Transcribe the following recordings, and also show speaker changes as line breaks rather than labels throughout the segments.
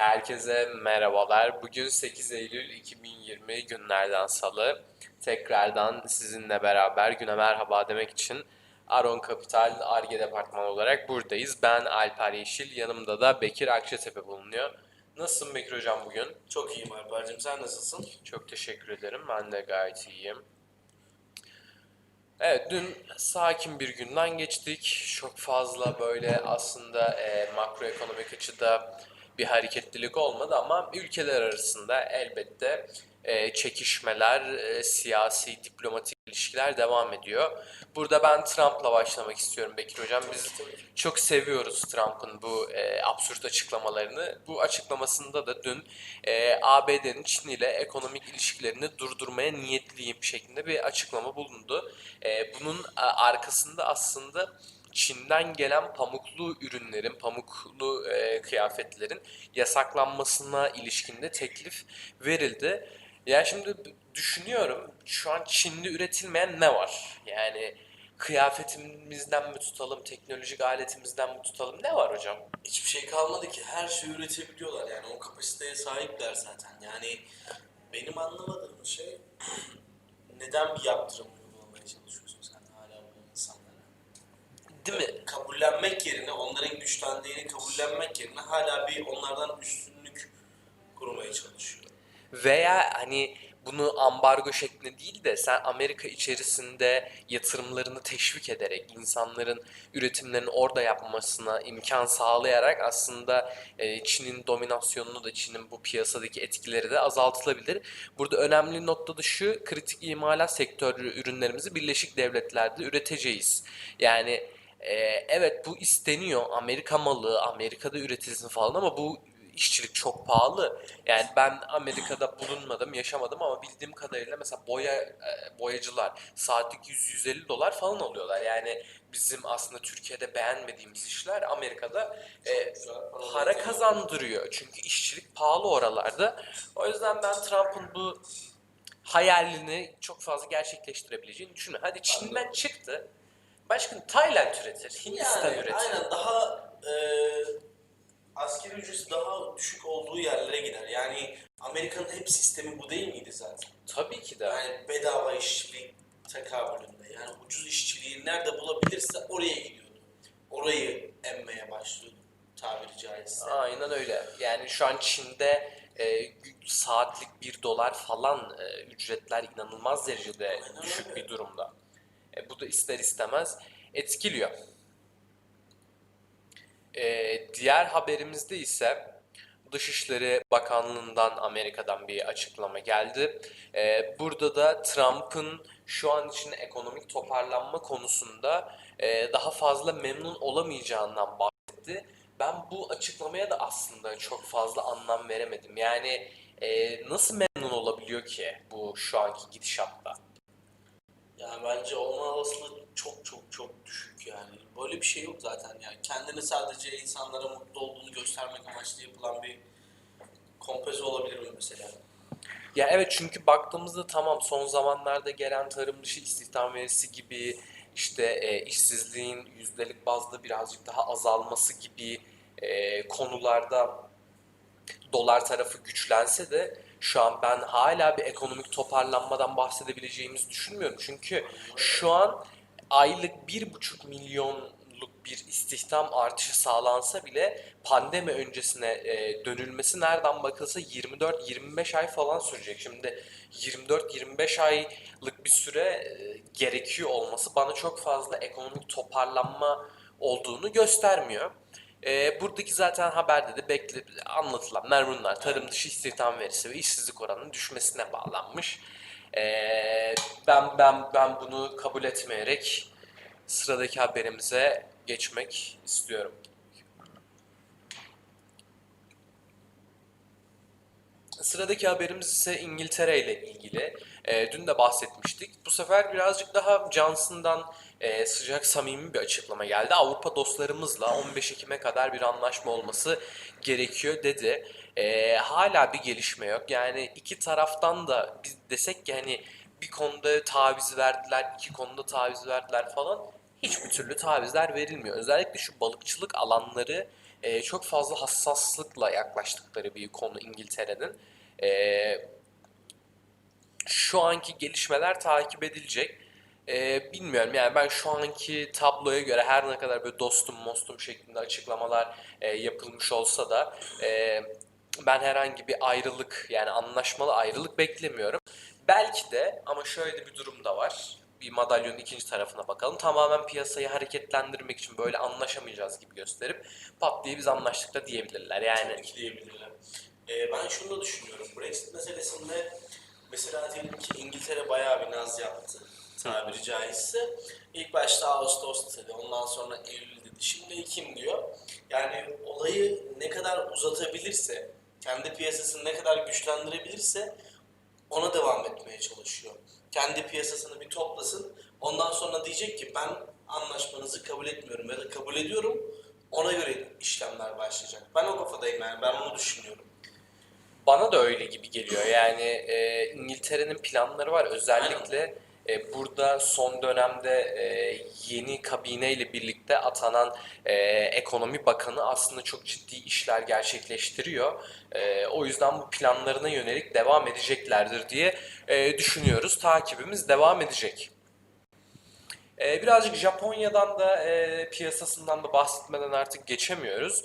Herkese merhabalar. Bugün 8 Eylül 2020 günlerden salı. Tekrardan sizinle beraber güne merhaba demek için Aron Kapital Arge Departmanı olarak buradayız. Ben Alper Yeşil, yanımda da Bekir Akçatepe bulunuyor. Nasılsın Bekir Hocam bugün?
Çok iyiyim Alper'cim sen nasılsın?
Çok teşekkür ederim. Ben de gayet iyiyim. Evet, dün sakin bir günden geçtik. Çok fazla böyle aslında e, makroekonomik açıda bir hareketlilik olmadı ama ülkeler arasında elbette e, çekişmeler, e, siyasi, diplomatik ilişkiler devam ediyor. Burada ben Trump'la başlamak istiyorum Bekir Hocam. Biz çok seviyoruz Trump'ın bu e, absürt açıklamalarını. Bu açıklamasında da dün e, ABD'nin Çin ile ekonomik ilişkilerini durdurmaya niyetliyim şeklinde bir açıklama bulundu. E, bunun arkasında aslında Çin'den gelen pamuklu ürünlerin, pamuklu e, kıyafetlerin yasaklanmasına ilişkinde teklif verildi. Yani şimdi düşünüyorum şu an Çin'de üretilmeyen ne var? Yani kıyafetimizden mi tutalım, teknolojik aletimizden mi tutalım ne var hocam?
Hiçbir şey kalmadı ki her şeyi üretebiliyorlar yani o kapasiteye sahipler zaten. Yani benim anlamadığım şey neden bir yaptırım uygulamaya çalışıyorsun sen hala bu insanlara?
Mi?
Kabullenmek yerine onların güçlendiğini kabullenmek yerine hala bir onlardan üstünlük kurmaya çalışıyor.
Veya hani bunu ambargo şeklinde değil de sen Amerika içerisinde yatırımlarını teşvik ederek insanların üretimlerini orada yapmasına imkan sağlayarak aslında e, Çin'in dominasyonunu da Çin'in bu piyasadaki etkileri de azaltılabilir. Burada önemli nokta da şu kritik imalat sektörü ürünlerimizi Birleşik Devletler'de üreteceğiz. Yani e, evet bu isteniyor Amerika malı Amerika'da üretilsin falan ama bu işçilik çok pahalı. Yani ben Amerika'da bulunmadım, yaşamadım ama bildiğim kadarıyla mesela boya e, boyacılar saatlik 100-150 dolar falan alıyorlar. Yani bizim aslında Türkiye'de beğenmediğimiz işler Amerika'da e, para kazandırıyor. Çünkü işçilik pahalı oralarda. O yüzden ben Trump'ın bu hayalini çok fazla gerçekleştirebileceğini düşünüyorum. Hadi Çin'den çıktı. Başka Tayland üretir, Hindistan
Yani
üretir.
aynen daha e, askeri ücreti daha düşük olduğu yerlere gider. Yani Amerika'nın hep sistemi bu değil miydi zaten?
Tabii ki de.
Yani bedava işçilik tekabülünde. Yani ucuz işçiliği nerede bulabilirse oraya gidiyordu. Orayı emmeye başlıyordu tabiri caizse.
Aynen öyle. Yani şu an Çin'de e, saatlik 1 dolar falan e, ücretler inanılmaz derecede
Aynen
düşük
öyle.
bir durumda. E, bu da ister istemez etkiliyor. E, diğer haberimizde ise Dışişleri Bakanlığı'ndan Amerika'dan bir açıklama geldi. E, burada da Trump'ın şu an için ekonomik toparlanma konusunda e, daha fazla memnun olamayacağından bahsetti. Ben bu açıklamaya da aslında çok fazla anlam veremedim. Yani e, nasıl memnun olabiliyor ki bu şu anki gidişatta?
Yani bence olma olasılığı çok çok çok düşük yani. Böyle bir şey yok zaten yani. Kendini sadece insanlara mutlu olduğunu göstermek amaçlı yapılan bir kompoze olabilir mi mesela?
Ya evet çünkü baktığımızda tamam son zamanlarda gelen tarım dışı istihdam verisi gibi işte e, işsizliğin yüzdelik bazda birazcık daha azalması gibi e, konularda dolar tarafı güçlense de şu an ben hala bir ekonomik toparlanmadan bahsedebileceğimizi düşünmüyorum. Çünkü şu an aylık bir buçuk milyonluk bir istihdam artışı sağlansa bile pandemi öncesine e, dönülmesi nereden bakılsa 24-25 ay falan sürecek. Şimdi 24-25 aylık bir süre e, gerekiyor olması bana çok fazla ekonomik toparlanma olduğunu göstermiyor. E, buradaki zaten haberde de bekle, anlatılanlar bunlar. Tarım dışı istihdam verisi ve işsizlik oranının düşmesine bağlanmış. E, ben ben ben bunu kabul etmeyerek sıradaki haberimize geçmek istiyorum. Sıradaki haberimiz ise İngiltere ile ilgili. E, dün de bahsetmiştik. Bu sefer birazcık daha Johnson'dan e, sıcak samimi bir açıklama geldi. Avrupa dostlarımızla 15 Ekim'e kadar bir anlaşma olması gerekiyor dedi. E, hala bir gelişme yok. Yani iki taraftan da biz desek ki hani bir konuda taviz verdiler, iki konuda taviz verdiler falan. Hiçbir türlü tavizler verilmiyor. Özellikle şu balıkçılık alanları e, çok fazla hassaslıkla yaklaştıkları bir konu İngiltere'nin. E, şu anki gelişmeler takip edilecek. E, bilmiyorum yani ben şu anki tabloya göre her ne kadar böyle dostum mostum şeklinde açıklamalar e, yapılmış olsa da e, ben herhangi bir ayrılık yani anlaşmalı ayrılık beklemiyorum. Belki de ama şöyle bir durum da var. Bir madalyonun ikinci tarafına bakalım. Tamamen piyasayı hareketlendirmek için böyle anlaşamayacağız gibi gösterip pat diye biz anlaştık da diyebilirler. Yani
Tabii ki diyebilirler. Ee, ben şunu da düşünüyorum. Brexit meselesinde mesela diyelim ki İngiltere bayağı bir naz yaptı tabiri caizse. İlk başta Ağustos dedi, ondan sonra Eylül dedi, şimdi Ekim diyor. Yani olayı ne kadar uzatabilirse, kendi piyasasını ne kadar güçlendirebilirse ona devam etmeye çalışıyor. Kendi piyasasını bir toplasın, ondan sonra diyecek ki ben anlaşmanızı kabul etmiyorum ya da kabul ediyorum, ona göre işlemler başlayacak. Ben o kafadayım yani, ben onu düşünüyorum.
Bana da öyle gibi geliyor. Yani e, İngiltere'nin planları var. Özellikle e, burada son dönemde e, yeni kabineyle birlikte atanan e, ekonomi bakanı aslında çok ciddi işler gerçekleştiriyor. O yüzden bu planlarına yönelik devam edeceklerdir diye düşünüyoruz. Takibimiz devam edecek. Birazcık Japonya'dan da piyasasından da bahsetmeden artık geçemiyoruz.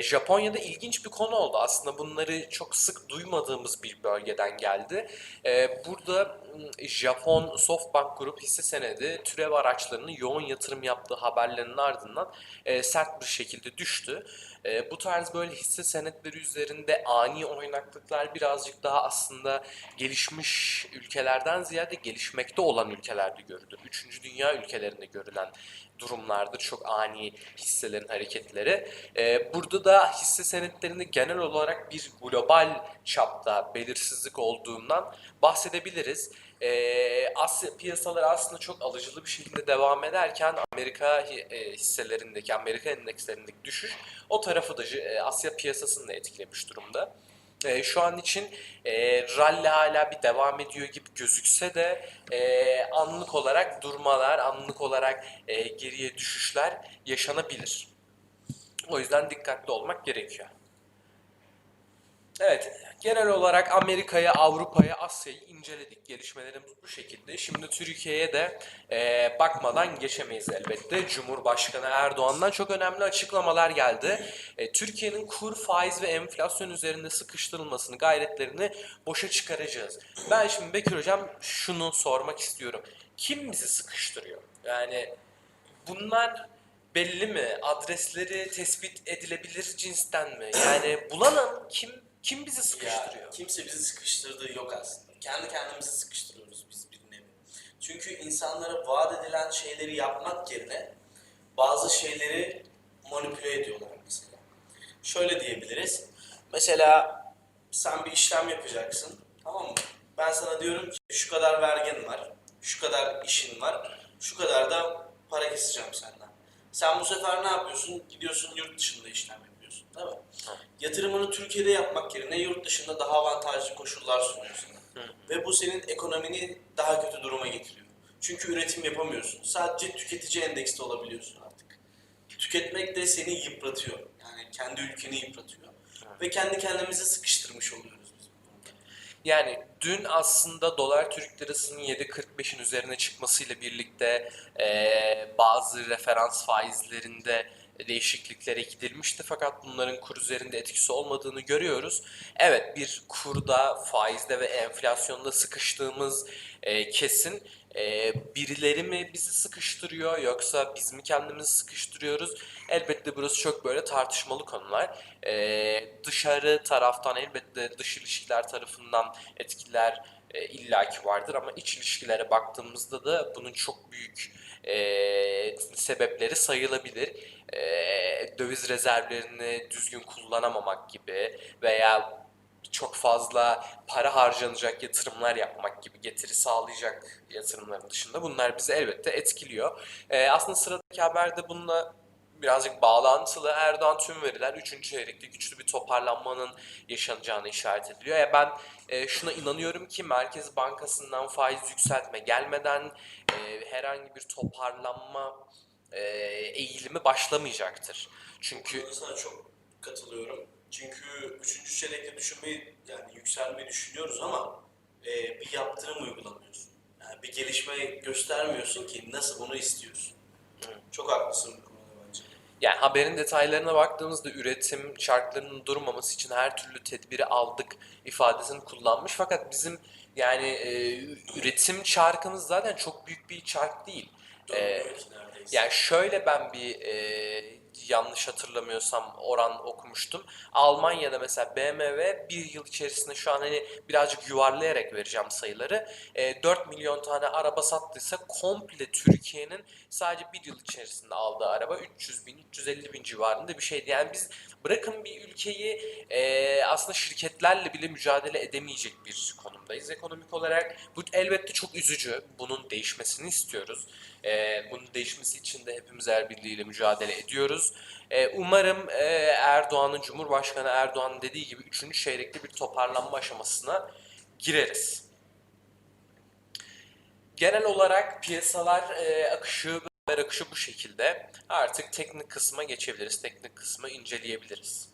Japonya'da ilginç bir konu oldu. Aslında bunları çok sık duymadığımız bir bölgeden geldi. Burada Japon SoftBank Group hisse senedi türev araçlarının yoğun yatırım yaptığı haberlerinin ardından e, sert bir şekilde düştü. E, bu tarz böyle hisse senetleri üzerinde ani oynaklıklar birazcık daha aslında gelişmiş ülkelerden ziyade gelişmekte olan ülkelerde görülür. Üçüncü dünya ülkelerinde görülen durumlardır çok ani hisselerin hareketleri. E, burada da hisse senetlerinde genel olarak bir global çapta belirsizlik olduğundan bahsedebiliriz. E, Asya piyasaları aslında çok alıcılı bir şekilde devam ederken Amerika e, hisselerindeki, Amerika endekslerindeki düşüş o tarafı da e, Asya piyasasını da etkilemiş durumda. E, şu an için e, rally hala bir devam ediyor gibi gözükse de e, anlık olarak durmalar, anlık olarak e, geriye düşüşler yaşanabilir. O yüzden dikkatli olmak gerekiyor. Evet, genel olarak Amerika'ya, Avrupa'ya, Asya'yı inceledik. Gelişmelerimiz bu şekilde. Şimdi Türkiye'ye de e, bakmadan geçemeyiz elbette. Cumhurbaşkanı Erdoğan'dan çok önemli açıklamalar geldi. E, Türkiye'nin kur, faiz ve enflasyon üzerinde sıkıştırılmasını, gayretlerini boşa çıkaracağız. Ben şimdi Bekir Hocam şunu sormak istiyorum. Kim bizi sıkıştırıyor? Yani bunlar belli mi? Adresleri tespit edilebilir cinsten mi? Yani bulanın kim kim bizi sıkıştırıyor?
Ya, kimse bizi sıkıştırdığı yok aslında. Kendi kendimizi sıkıştırıyoruz biz bir nevi. Çünkü insanlara vaat edilen şeyleri yapmak yerine bazı şeyleri manipüle ediyorlar mesela. Şöyle diyebiliriz. Mesela sen bir işlem yapacaksın. Tamam mı? Ben sana diyorum ki şu kadar vergin var. Şu kadar işin var. Şu kadar da para keseceğim senden. Sen bu sefer ne yapıyorsun? Gidiyorsun yurt dışında işlem. Değil mi? Yatırımını Türkiye'de yapmak yerine yurt dışında daha avantajlı koşullar sunuyor sana. Ve bu senin ekonomini daha kötü duruma getiriyor. Çünkü üretim yapamıyorsun. Sadece tüketici endekste olabiliyorsun artık. Tüketmek de seni yıpratıyor. Yani kendi ülkeni yıpratıyor. Ve kendi kendimizi sıkıştırmış oluyoruz biz.
Yani dün aslında dolar Türk lirasının 7.45'in üzerine çıkmasıyla birlikte eee, bazı referans faizlerinde değişikliklere gidilmişti fakat bunların kur üzerinde etkisi olmadığını görüyoruz. Evet bir kurda, faizde ve enflasyonda sıkıştığımız eee, kesin. Eee, birileri mi bizi sıkıştırıyor yoksa biz mi kendimizi sıkıştırıyoruz? Elbette burası çok böyle tartışmalı konular. Ee, dışarı taraftan elbette dış ilişkiler tarafından etkiler e, illaki vardır ama iç ilişkilere baktığımızda da bunun çok büyük e, sebepleri sayılabilir. E, döviz rezervlerini düzgün kullanamamak gibi veya çok fazla para harcanacak yatırımlar yapmak gibi getiri sağlayacak yatırımların dışında bunlar bizi elbette etkiliyor. E, aslında sıradaki haber de bununla birazcık bağlantılı. Erdoğan tüm veriler 3. çeyrekte güçlü bir toparlanmanın yaşanacağını işaret ediliyor. Ya ben e, şuna inanıyorum ki Merkez Bankası'ndan faiz yükseltme gelmeden e, herhangi bir toparlanma e, eğilimi başlamayacaktır. Çünkü
Buna sana çok katılıyorum. Çünkü üçüncü çeyrekte düşünmeyi yani yükselmeyi düşünüyoruz ama e, bir yaptırım uygulamıyorsun. Yani bir gelişme göstermiyorsun ki nasıl bunu istiyorsun. Çok haklısın.
Yani haberin detaylarına baktığımızda üretim şartlarının durmaması için her türlü tedbiri aldık ifadesini kullanmış. Fakat bizim yani e, üretim çarkımız zaten çok büyük bir çark değil. E,
neredeyse.
yani şöyle ben bir e, yanlış hatırlamıyorsam oran okumuştum. Almanya'da mesela BMW bir yıl içerisinde şu an hani birazcık yuvarlayarak vereceğim sayıları. E, 4 milyon tane araba sattıysa komple Türkiye'nin sadece bir yıl içerisinde aldığı araba 300 bin, 350 bin civarında bir şeydi. Yani biz bırakın bir ülkeyi e, aslında şirketlerle bile mücadele edemeyecek bir konumdayız ekonomik olarak. Bu elbette çok üzücü. Bunun değişmesini istiyoruz. E, bunun değişmesi için de hepimiz el birliğiyle mücadele ediyoruz. E, umarım e, Erdoğan'ın, Cumhurbaşkanı Erdoğan'ın dediği gibi 3. çeyrekte bir toparlanma aşamasına gireriz. Genel olarak piyasalar e, akışı, haber akışı bu şekilde. Artık teknik kısma geçebiliriz. Teknik kısmı inceleyebiliriz.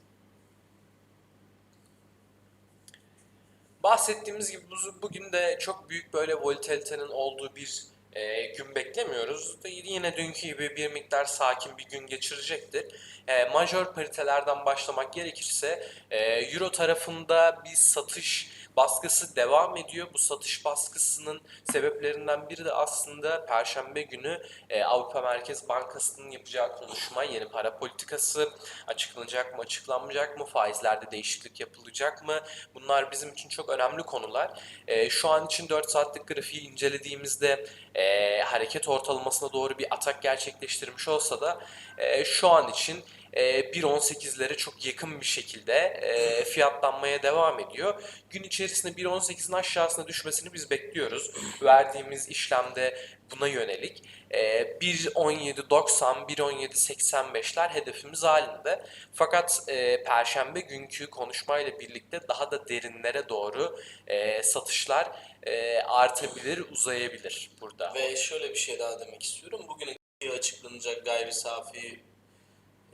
Bahsettiğimiz gibi bu- bugün de çok büyük böyle volatilitenin olduğu bir e, gün beklemiyoruz. Yine dünkü gibi bir miktar sakin bir gün geçirecektir. E, majör paritelerden başlamak gerekirse e, Euro tarafında bir satış baskısı devam ediyor. Bu satış baskısının sebeplerinden biri de aslında Perşembe günü e, Avrupa Merkez Bankası'nın yapacağı konuşma, yeni para politikası açıklanacak mı, açıklanmayacak mı, faizlerde değişiklik yapılacak mı? Bunlar bizim için çok önemli konular. E, şu an için 4 saatlik grafiği incelediğimizde e, hareket ortalamasına doğru bir atak gerçekleştirmiş olsa da e, şu an için e, 1.18'lere çok yakın bir şekilde e, fiyatlanmaya devam ediyor. Gün içerisinde 1.18'in aşağısına düşmesini biz bekliyoruz. Verdiğimiz işlemde buna yönelik. E, 1.17.90, 1.17.85'ler hedefimiz halinde. Fakat e, Perşembe günkü konuşmayla birlikte daha da derinlere doğru e, satışlar e, artabilir, uzayabilir burada.
Ve şöyle bir şey daha demek istiyorum. Bugün açıklanacak gayri safi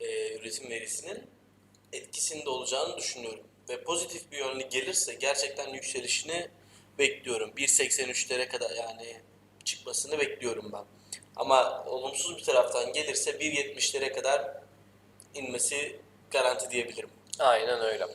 e, üretim verisinin etkisinde olacağını düşünüyorum. Ve pozitif bir yönlü gelirse gerçekten yükselişini bekliyorum. 1.83'lere kadar yani çıkmasını bekliyorum ben. Ama olumsuz bir taraftan gelirse 1.70'lere kadar inmesi garanti diyebilirim.
Aynen öyle.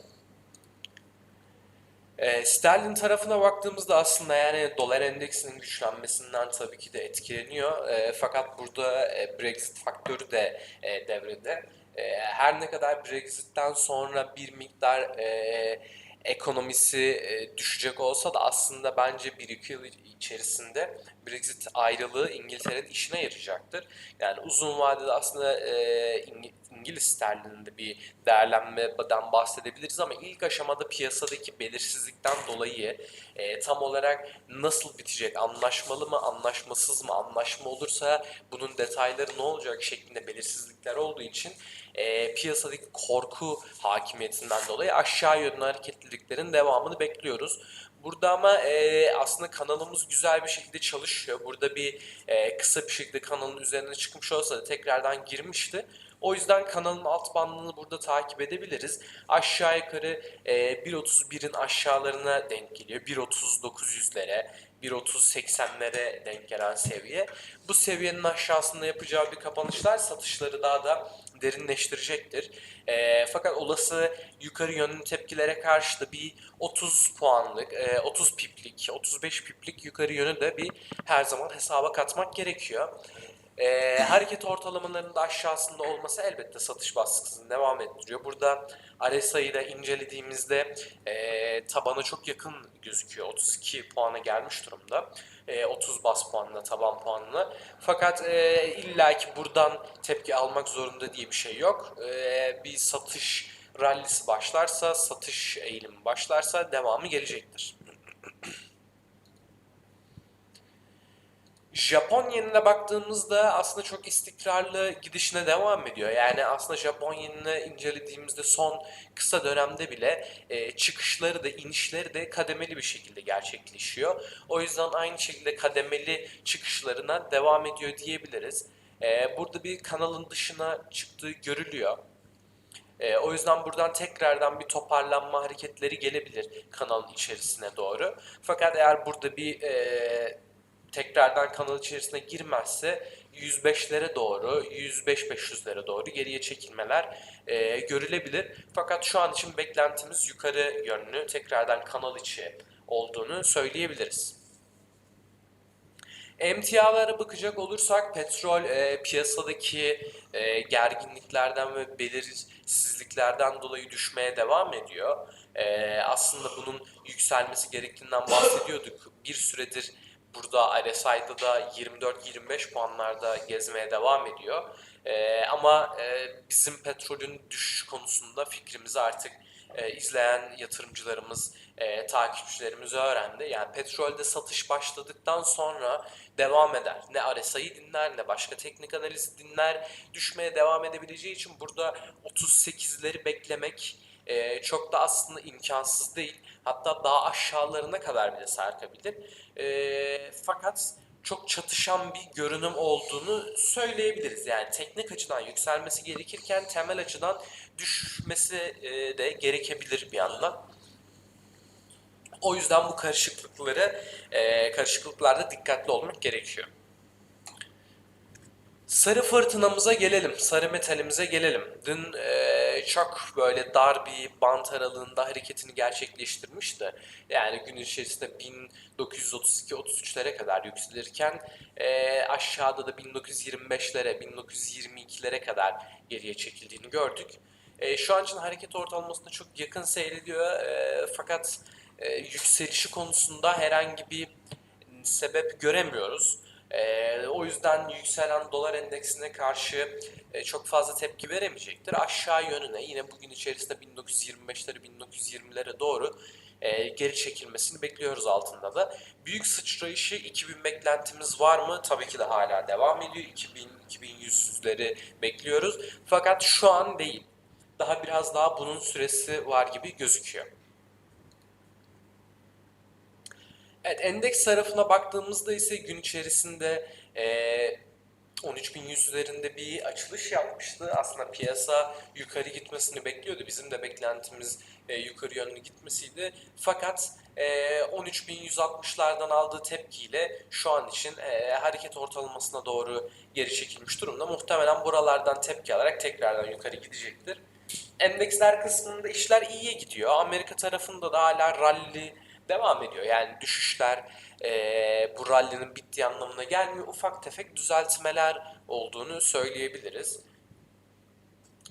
E, sterlin tarafına baktığımızda aslında yani dolar endeksinin güçlenmesinden tabii ki de etkileniyor. E, fakat burada e, Brexit faktörü de e, devrede. E, her ne kadar Brexit'ten sonra bir miktar e, ekonomisi e, düşecek olsa da aslında bence 1-2 yıl içerisinde Brexit ayrılığı İngiltere'nin işine yarayacaktır. Yani uzun vadede aslında e, İngi- İngiliz sterlininde bir değerlenmeden bahsedebiliriz ama ilk aşamada piyasadaki belirsizlikten dolayı e, tam olarak nasıl bitecek, anlaşmalı mı, anlaşmasız mı, anlaşma olursa bunun detayları ne olacak şeklinde belirsizlikler olduğu için e, piyasadaki korku hakimiyetinden dolayı aşağı yönlü hareketliliklerin devamını bekliyoruz. Burada ama e, aslında kanalımız güzel bir şekilde çalışıyor. Burada bir e, kısa bir şekilde kanalın üzerine çıkmış olsa da tekrardan girmişti. O yüzden kanalın alt bandını burada takip edebiliriz. Aşağı yukarı e, 1.31'in aşağılarına denk geliyor. 1.30-900'lere, 1.30-80'lere denk gelen seviye. Bu seviyenin aşağısında yapacağı bir kapanışlar satışları daha da derinleştirecektir. E, fakat olası yukarı yönlü tepkilere karşı da bir 30 puanlık, e, 30 piplik, 35 piplik yukarı yönü de bir her zaman hesaba katmak gerekiyor. E, hareket ortalamalarının da aşağısında olması elbette satış baskısını devam ettiriyor. Burada RSI'yi de incelediğimizde e, tabana çok yakın gözüküyor. 32 puana gelmiş durumda. E, 30 bas puanla, taban puanla. Fakat e, illaki buradan tepki almak zorunda diye bir şey yok. E, bir satış rallisi başlarsa, satış eğilimi başlarsa devamı gelecektir. Japon yenine baktığımızda aslında çok istikrarlı gidişine devam ediyor. Yani aslında Japon yenini incelediğimizde son kısa dönemde bile e, çıkışları da inişleri de kademeli bir şekilde gerçekleşiyor. O yüzden aynı şekilde kademeli çıkışlarına devam ediyor diyebiliriz. E, burada bir kanalın dışına çıktığı görülüyor. E, o yüzden buradan tekrardan bir toparlanma hareketleri gelebilir kanalın içerisine doğru. Fakat eğer burada bir e, tekrardan kanal içerisine girmezse 105'lere doğru, 105-500'lere doğru geriye çekilmeler e, görülebilir. Fakat şu an için beklentimiz yukarı yönlü tekrardan kanal içi olduğunu söyleyebiliriz. Emtialara bakacak olursak petrol e, piyasadaki e, gerginliklerden ve belirsizliklerden dolayı düşmeye devam ediyor. E, aslında bunun yükselmesi gerektiğinden bahsediyorduk. Bir süredir burada RSI'da da 24-25 puanlarda gezmeye devam ediyor. E, ama e, bizim petrolün düşüş konusunda fikrimizi artık e, izleyen yatırımcılarımız, e, takipçilerimiz öğrendi. Yani petrolde satış başladıktan sonra devam eder. Ne RSI'yi dinler ne başka teknik analizi dinler. Düşmeye devam edebileceği için burada 38'leri beklemek e, çok da aslında imkansız değil. Hatta daha aşağılarına kadar bile sarkabilir. E, fakat çok çatışan bir görünüm olduğunu söyleyebiliriz. Yani teknik açıdan yükselmesi gerekirken temel açıdan düşmesi e, de gerekebilir bir yandan. O yüzden bu karışıklıkları, e, karışıklıklarda dikkatli olmak gerekiyor. Sarı fırtınamıza gelelim, sarı metalimize gelelim. Dün e, çok böyle dar bir bant aralığında hareketini gerçekleştirmişti. Yani gün içerisinde 1932-33'lere kadar yükselirken e, aşağıda da 1925'lere, 1922'lere kadar geriye çekildiğini gördük. E, şu an için hareket ortalamasına çok yakın seyrediyor e, fakat e, yükselişi konusunda herhangi bir sebep göremiyoruz. Ee, o yüzden yükselen dolar endeksine karşı e, çok fazla tepki veremeyecektir. Aşağı yönüne yine bugün içerisinde 1925'lere 1920'lere doğru e, geri çekilmesini bekliyoruz altında da. Büyük sıçrayışı 2000 beklentimiz var mı? Tabii ki de hala devam ediyor. 2000-2100'leri bekliyoruz. Fakat şu an değil. Daha biraz daha bunun süresi var gibi gözüküyor. Evet, endeks tarafına baktığımızda ise gün içerisinde eee 13.100 üzerinde bir açılış yapmıştı. Aslında piyasa yukarı gitmesini bekliyordu. Bizim de beklentimiz e, yukarı yönlü gitmesiydi. Fakat e, 13.160'lardan aldığı tepkiyle şu an için e, hareket ortalamasına doğru geri çekilmiş durumda. Muhtemelen buralardan tepki alarak tekrardan yukarı gidecektir. Endeksler kısmında işler iyiye gidiyor. Amerika tarafında da hala rally devam ediyor. Yani düşüşler e, bu rallinin bittiği anlamına gelmiyor. Ufak tefek düzeltmeler olduğunu söyleyebiliriz.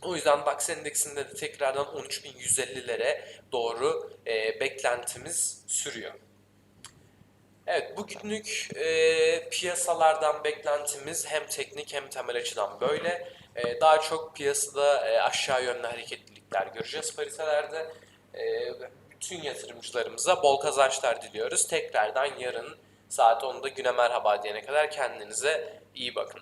O yüzden DAX endeksinde de tekrardan 13.150'lere doğru e, beklentimiz sürüyor. Evet, bugünlük e, piyasalardan beklentimiz hem teknik hem temel açıdan böyle. E, daha çok piyasada e, aşağı yönlü hareketlilikler göreceğiz paritelerde. E, bütün yatırımcılarımıza bol kazançlar diliyoruz. Tekrardan yarın saat 10'da güne merhaba diyene kadar kendinize iyi bakın.